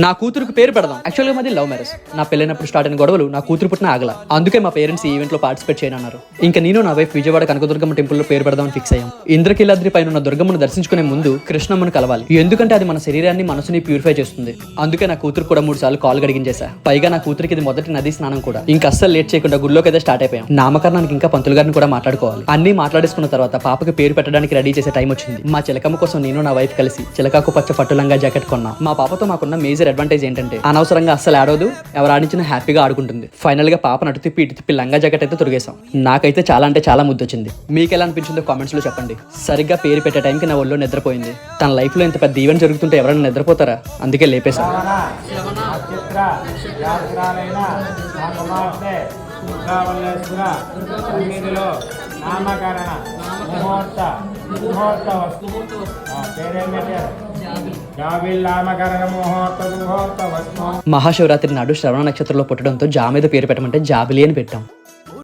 నా కూతురుకు పేరు పెడదాం. యాక్చువల్గా మాది లవ్ మ్యారేజ్ నా పెళ్ళైనప్పుడు స్టార్ట్ అయిన గొడవలు నా కూతురు పుట్టిన ఆగల. అందుకే మా పేరెంట్స్ ఈ ఈవెంట్లో పార్టిసిపేట్ చేయనన్నారు. ఇంకా నేను నా వైఫ్ విజయవాడ కనకదుర్గమ్మ టెంపుల్లో పేరు పెడదామని ఫిక్స్ అయ్యాం. ఇంద్రకీలాద్రి పైన ఉన్న దుర్గమ్మను దర్శించుకునే ముందు కృష్ణమ్మను కలవాలి. ఎందుకంటే అది మన శరీరాన్ని మనసుని ప్యూరిఫై చేస్తుంది. అందుకే నా కూతురు కూడా మూడు సార్లు కాల్ గడిగించేసా పైగా నా కూతురికి ఇది మొదటి నది స్నానం కూడా. ఇంకా అస్సలు లేట్ చేయకుండా గుళ్ళోకి అయితే స్టార్ట్ అయిపోయాం. నామకరణానికి ఇంకా పంతులు గారిని కూడా మాట్లాడుకోవాలి. అన్ని మాట్లాడేసుకున్న తర్వాత పాపకి పేరు పెట్టడానికి రెడీ చేసే టైం వచ్చింది. మా చిలకమ్మ కోసం నేను నా వైఫ్ కలిసి చిలకాకు పచ్చ పట్టు లంగా జాకెట్ కొన్నా. మా పాపతో మాకున్న మేజర్ అడ్వాంటేజ్ ఏంటంటే అనవసరంగా అస్సలు ఆడదు ఎవరు ఆడించినా హ్యాపీగా ఆడుకుంటుంది. ఫైనల్గా పాప నటు తిప్పి ఇటు తిప్పి లంగా జాకెట్ అయితే తొరిగేసాం నాకైతే చాలా అంటే చాలా ముద్దు వచ్చింది మీకు ఎలా అనిపించిందో కామెంట్స్లో చెప్పండి. సరిగ్గా పేరు పెట్టే టైంకి నా ఒళ్ళో నిద్రపోయింది. తన లైఫ్లో ఇంత పెద్ద ఈవెంట్ జరుగుతుంటే ఎవరైనా నిద్రపోతారా? అందుకే లేపేశాను నామకరణ. ముహూర్త ముహూర్త వస్తు. పేరేం పెట్టారు? మహాశివరాత్రి నాడు శ్రవణ నక్షత్రంలో పుట్టడంతో జామీద పేరు పెట్టమంటే జాబిలి అని పెట్టాం.